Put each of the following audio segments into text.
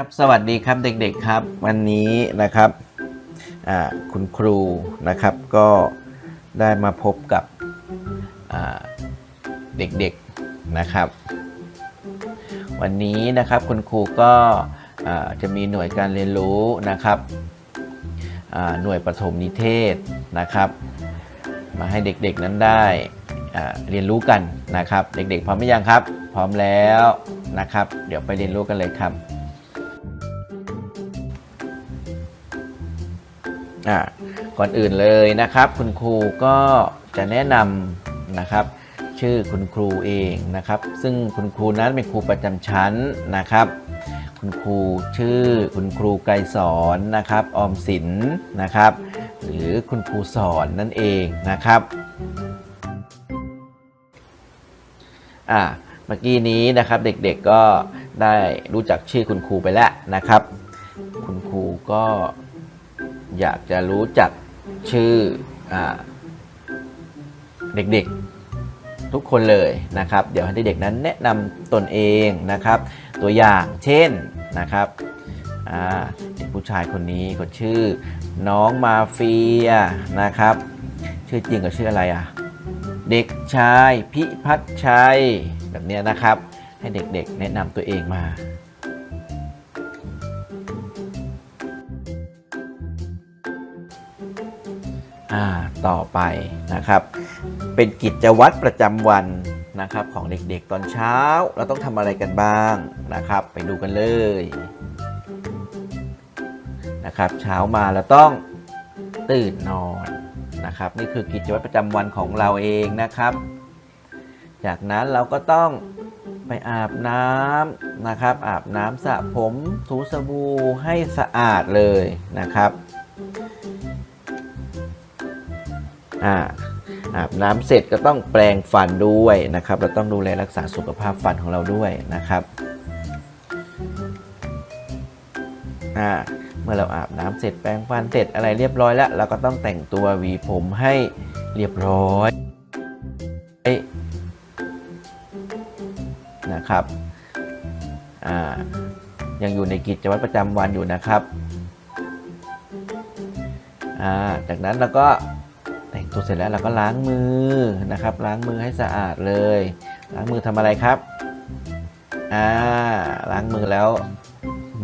ครับสวัสดีครับเด็กๆครับ วันนี้นะครับคุณครูนะครับก็ได้มาพบกับเด็กๆนะครับ วันนี้นะครับคุณครูก็จะมีหน่วยการเรียนรู้นะครับหน่วยประถมนิเทศนะครับ มาให้เด็กๆนั้นได้เรียนรู้กันนะครับ เด็กๆพร้อมหรือยังครับ พร้อมแล้วนะครับ เดี๋ยวไปเรียนรู้กันเลยครับ อ่าก่อนอื่นเลยนะครับ คุณครูก็จะแนะนำนะครับ ชื่อคุณครูเองนะครับ ซึ่งคุณครูนั้นเป็นครูประจำชั้นนะครับ คุณครูชื่อคุณครูไกรสอนนะครับออมสินนะครับ หรือคุณครูสอนนั่นเองนะครับอ่าเมื่อกี้นี้นะครับเด็กๆก็ได้รู้จักชื่อคุณครูไปแล้วนะครับ คุณครูก็ อยากจะรู้จักชื่ออเด็กๆทุกคนเลยนะครับ เดี๋ยวให้เด็กๆนั้นแนะนำตนเองนะครับ ตัวอย่างเช่นนะครับเด็กผู้ชายคนนี้เขาชื่อน้องมาเฟียนะครับ ชื่อจริงก็ชื่ออะไรอะเด็กชายพิพัฒน์ชัยแบบนี้นะครับ ให้เด็กๆ แนะนำตัวเองมาาต่อไปนะครับ เป็นกิจวัตรประจำวันนะครับของเด็กๆตอนเช้า เราต้องทำอะไรกันบ้างนะครับ ไปดูกันเลยนะครับเช้ามาเราต้องตื่นนอนนะครับ นี่คือกิจวัตรประจำวันของเราเองนะครับ จากนั้นเราก็ต้องไปอาบน้ำนะครับ อาบน้ำสระผมถูสบู่ให้สะอาดเลยนะครับ อ่าอาบน้ำเสร็จก็ต้องแปรงฟันด้วยนะครับ เราต้องดูแลรักษาสุขภาพฟันของเราด้วยนะครับอ่าเมื่อเราอาบน้ำเสร็จแปรงฟันเสร็จอะไรเรียบร้อยแล้วเราก็ต้องแต่งตัวหวีผมให้เรียบร้อยนะครับอ่ายังอยู่ในกิจวัตรประจำวันอยู่นะครับอ่าจากนั้นเราก็ แต่งตัวเสร็จแล้วเราก็ล้างมือนะครับ ล้างมือให้สะอาดเลย ล้างมือทำอะไรครับอ่าล้างมือแล้ว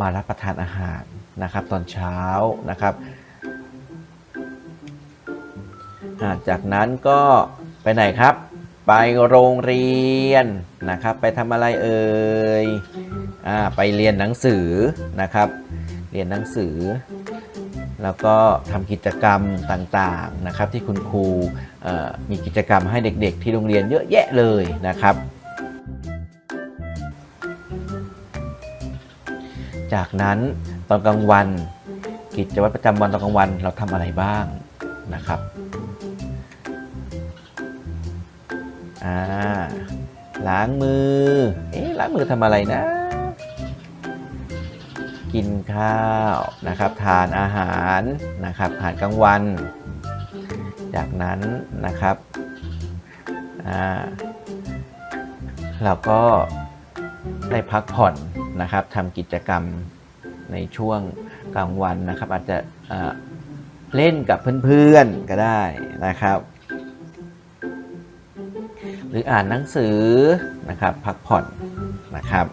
มารับประทานอาหารนะครับ ตอนเช้านะครับอ่าจากนั้นก็ไปไหนครับ ไปโรงเรียนนะครับ ไปทำอะไรเอ่ยอ่าไปเรียนหนังสือนะครับ เรียนหนังสือ แล้วก็ทำกิจกรรมต่างๆนะครับ ที่คุณครูมีกิจกรรมให้เด็กๆ ที่โรงเรียนเยอะแยะเลยนะครับ จากนั้นตอนกลางวัน กิจวัตรประจำวันตอนกลางวันเราทำอะไรบ้างนะครับอาล้างมือ เอ๊ะล้างมือทำอะไรนะ กินข้าวนะครับ ทานอาหารนะครับอาหารกลางวัน จากนั้นนะครับเราก็ได้พักผ่อนนะครับทำกิจกรรมในช่วงกลางวันนะครับ อาจจะเล่นกับเพื่อนๆก็ได้นะครับ หรืออ่านหนังสือนะครับ พักผ่อนนะครับ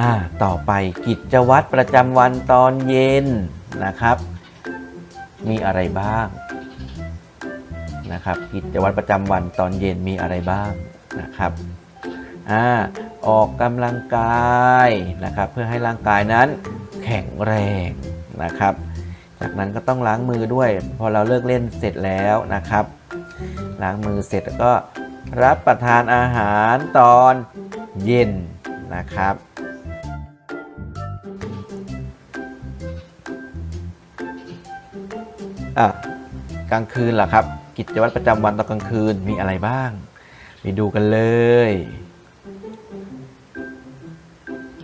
อ่าต่อไปกิจวัตรประจำวันตอนเย็นนะครับ มีอะไรบ้างนะครับ กิจวัตรประจำวันตอนเย็นมีอะไรบ้างนะครับอ่าออกกำลังกายนะครับ เพื่อให้ร่างกายนั้นแข็งแรงนะครับ จากนั้นก็ต้องล้างมือด้วย พอเราเลิกเล่นเสร็จแล้วนะครับ ล้างมือเสร็จแล้วก็รับประทานอาหารตอนเย็นนะครับ อะกลางคืนล่ะครับ กิจวัตรประจำวันตอนกลางคืนมีอะไรบ้าง ไปดูกันเลย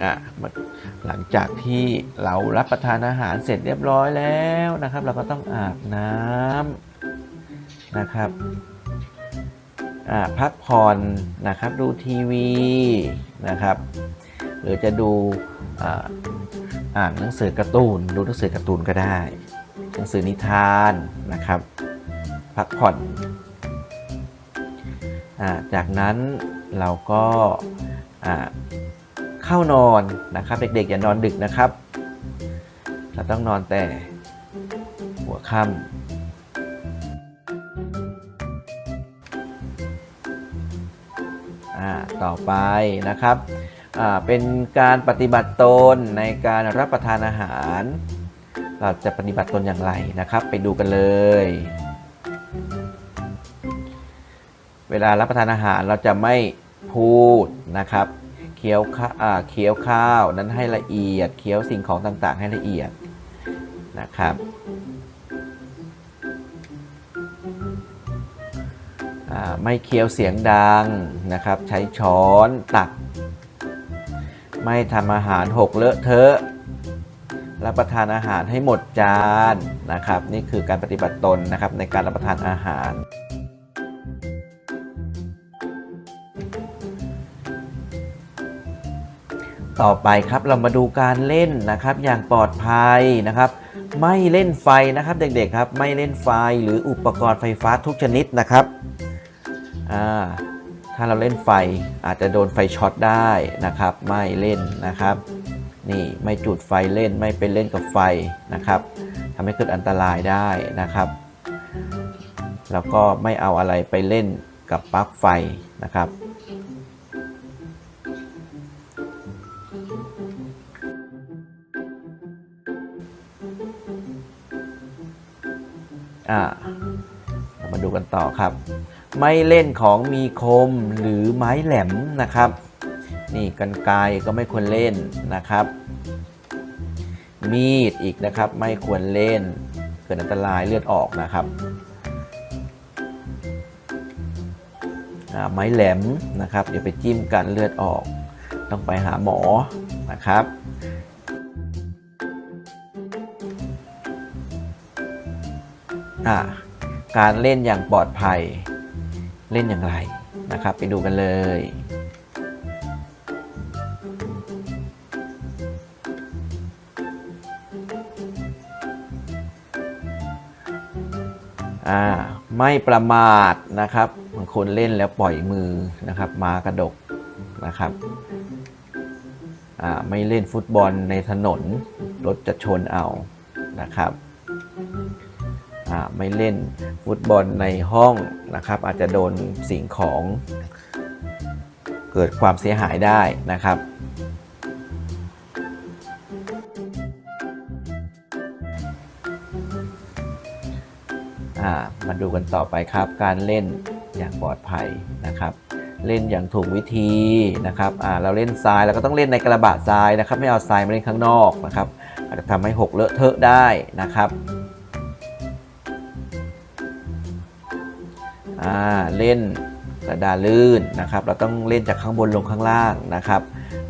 อะหลังจากที่เรารับประทานอาหารเสร็จเรียบร้อยแล้วนะครับ เราก็ต้องอาบน้ำนะครับอ่าพักผ่อนนะครับดูทีวีนะครับหรือจะดูอ่านหนังสือการ์ตูนดูหนังสือการ์ตูนก็ได้ หนังสือนิทานนะครับ พักผ่อนอจากนั้นเราก็เข้านอนนะครับเด็กๆอย่านอนดึกนะครับ เราต้องนอนแต่หัวค่ำต่อไปนะครับเป็นการปฏิบัติตนในการรับประทานอาหาร เราจะปฏิบัติตนอย่างไรนะครับ ไปดูกันเลย เวลารับประทานอาหารเราจะไม่พูดนะครับเคี้ยวข้าอ่าเคี้ยวข้าวนั้นให้ละเอียดเคี้ยวสิ่งของต่างๆ ให้ละเอียดนะครับไม่เคี้ยวเสียงดังนะครับ ใช้ช้อนตัก ไม่ทำอาหารหกเลอะเทอะ รับประทานอาหารให้หมดจานนะครับ นี่คือการปฏิบัติตนนะครับในการรับประทานอาหาร ต่อไปครับเรามาดูการเล่นนะครับ อย่างปลอดภัยนะครับ ไม่เล่นไฟนะครับเด็กๆครับ ไม่เล่นไฟหรืออุปกรณ์ไฟฟ้าทุกชนิดนะครับอ่าถ้าเราเล่นไฟอาจจะโดนไฟช็อตได้นะครับ ไม่เล่นนะครับ นี่ไม่จุดไฟเล่นไม่ไปเล่นกับไฟนะครับทำให้เกิดอันตรายได้นะครับ แล้วก็ไม่เอาอะไรไปเล่นกับปลั๊กไฟนะครับอ่ามาดูกันต่อครับ ไม่เล่นของมีคมหรือไม้แหลมนะครับ นี่กันไกรก็ไม่ควรเล่นนะครับ มีดอีกนะครับไม่ควรเล่น เกิดอันตรายเลือดออกนะครับไม้แหลมนะครับเดี๋ยวไปจิ้มกันเลือดออก ต้องไปหาหมอนะครับการเล่นอย่างปลอดภัยเล่นอย่างไรนะครับ ไปดูกันเลย อ่าไม่ประมาทนะครับบางคนเล่นแล้วปล่อยมือนะครับ มากระดกนะครับอ่าไม่เล่นฟุตบอลในถนนรถจะชนเอานะครับอ่าไม่เล่นฟุตบอลในห้องนะครับ อาจจะโดนสิ่งของเกิดความเสียหายได้นะครับ มาดูกันต่อไปครับ การเล่นอย่างปลอดภัยนะครับ เล่นอย่างถูกวิธีนะครับเราเล่นทรายเราก็ต้องเล่นในกระบะทรายนะครับ ไม่เอาทรายมาเล่นข้างนอกนะครับอาจจะทำให้หกเลอะเทอะได้นะครับเล่นกระดาลื่นนะครับ เราต้องเล่นจากข้างบนลงข้างล่างนะครับ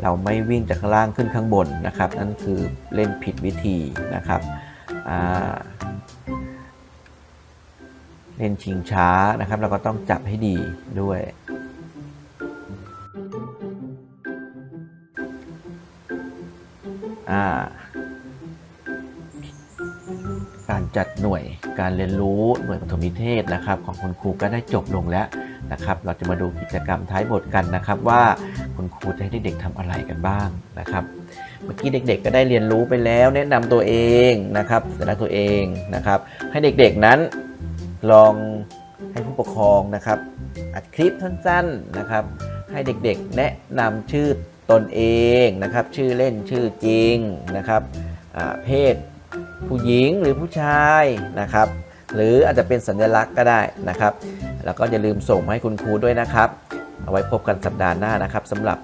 เราไม่วิ่งจากข้างล่างขึ้นข้างบนนะครับ นั่นคือเล่นผิดวิธีนะครับอ่า เล่นชิงช้านะครับ เราก็ต้องจับให้ดีด้วยาการจัดหน่วยการเรียนรู้หน่วยปฐมนิเทศนะครับ ของคุณครูก็ได้จบลงแล้วนะครับ เราจะมาดูกิจกรรมท้ายบทกันนะครับ ว่าคุณครูจะให้เด็กๆทำอะไรกันบ้างนะครับ เมื่อกี้เด็ก ๆ ก็ได้เรียนรู้ไปแล้ว แนะนำตัวเองนะครับสัญลักษณ์ตัวเองนะครับ ให้เด็กๆนั้น ลองให้ผู้ปกครองนะครับอัดคลิปสั้นๆนะครับ ให้เด็กๆแนะนำชื่อตนเองนะครับ ชื่อเล่นชื่อจริงนะครับเพศผู้หญิงหรือผู้ชายนะครับ หรืออาจจะเป็นสัญลักษณ์ก็ได้นะครับ แล้วก็อย่าลืมส่งมาให้คุณครูด้วยนะครับเอาไว้พบกันสัปดาห์หน้านะครับสำหรับ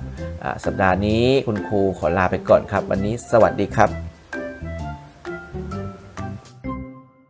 สัปดาห์นี้คุณครูขอลาไปก่อนครับ วันนี้สวัสดีครับ